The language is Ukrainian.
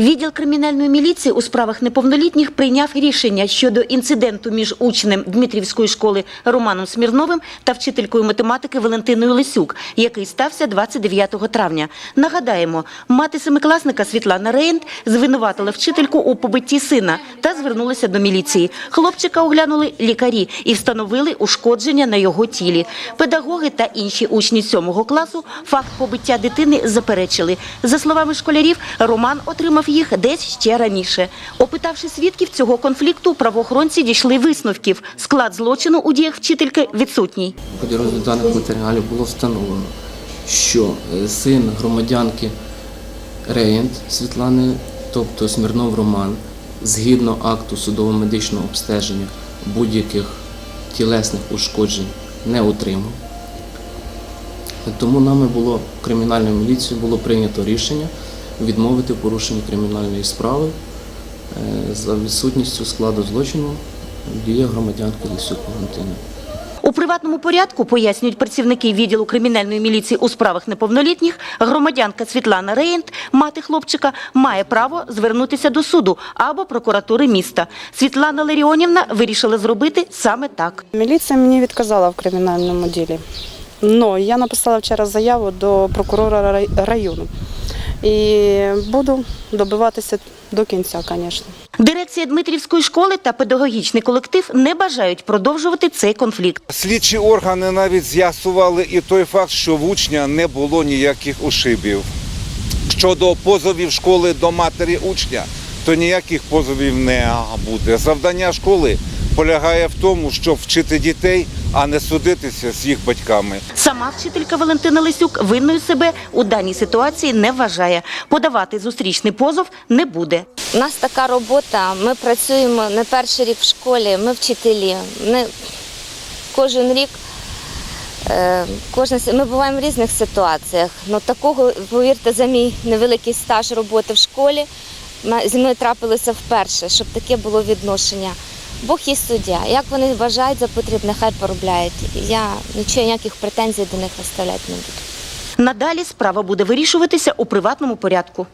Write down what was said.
Відділ кримінальної міліції у справах неповнолітніх прийняв рішення щодо інциденту між учнем Дмитрівської школи Романом Смірновим та вчителькою математики Валентиною Лисюк, який стався 29 травня. Нагадаємо, мати семикласника Світлана Рейнт звинуватила вчительку у побитті сина та звернулася до міліції. Хлопчика оглянули лікарі і встановили ушкодження на його тілі. Педагоги та інші учні сьомого класу факт побиття дитини заперечили. За словами школярів, Роман отримав їх десь ще раніше. Опитавши свідків цього конфлікту, правоохоронці дійшли висновків. Склад злочину у діях вчительки відсутній. В ході розгляду даних матеріалів було встановлено, що е, син громадянки Реєнт Світлани, тобто Смірнов Роман, згідно акту судово-медичного обстеження будь-яких тілесних ушкоджень не отримав. Тому нами було кримінальною міліцією було прийнято рішення відмовити в порушенні кримінальної справи е, за відсутністю складу злочину дія громадянки Лисюк Валентини. У приватному порядку, пояснюють працівники відділу кримінальної міліції у справах неповнолітніх, громадянка Світлана Рейнт, мати хлопчика, має право звернутися до суду або прокуратури міста. Світлана Ларіонівна вирішила зробити саме так. Міліція мені відказала в кримінальному ділі. Но я написала вчора заяву до прокурора рай- району. І буду добиватися до кінця, звісно. Дирекція Дмитрівської школи та педагогічний колектив не бажають продовжувати цей конфлікт. Слідчі органи навіть з'ясували і той факт, що в учня не було ніяких ушибів. Щодо позовів школи до матері учня, то ніяких позовів не буде. Завдання школи полягає в тому, щоб вчити дітей, а не судитися з їх батьками. Сама вчителька Валентина Лисюк винною себе у даній ситуації не вважає. Подавати зустрічний позов не буде. У нас така робота. Ми працюємо не перший рік в школі, ми вчителі. Ми кожен рік, е, кожна, ми буваємо в різних ситуаціях. Ну такого, повірте, за мій невеликий стаж роботи в школі зі мною трапилося вперше, щоб таке було відношення. Бог є суддя. Як вони вважають за потрібне, хай поробляють. Я нічого ніяких претензій до них виставляти не буду. Надалі справа буде вирішуватися у приватному порядку.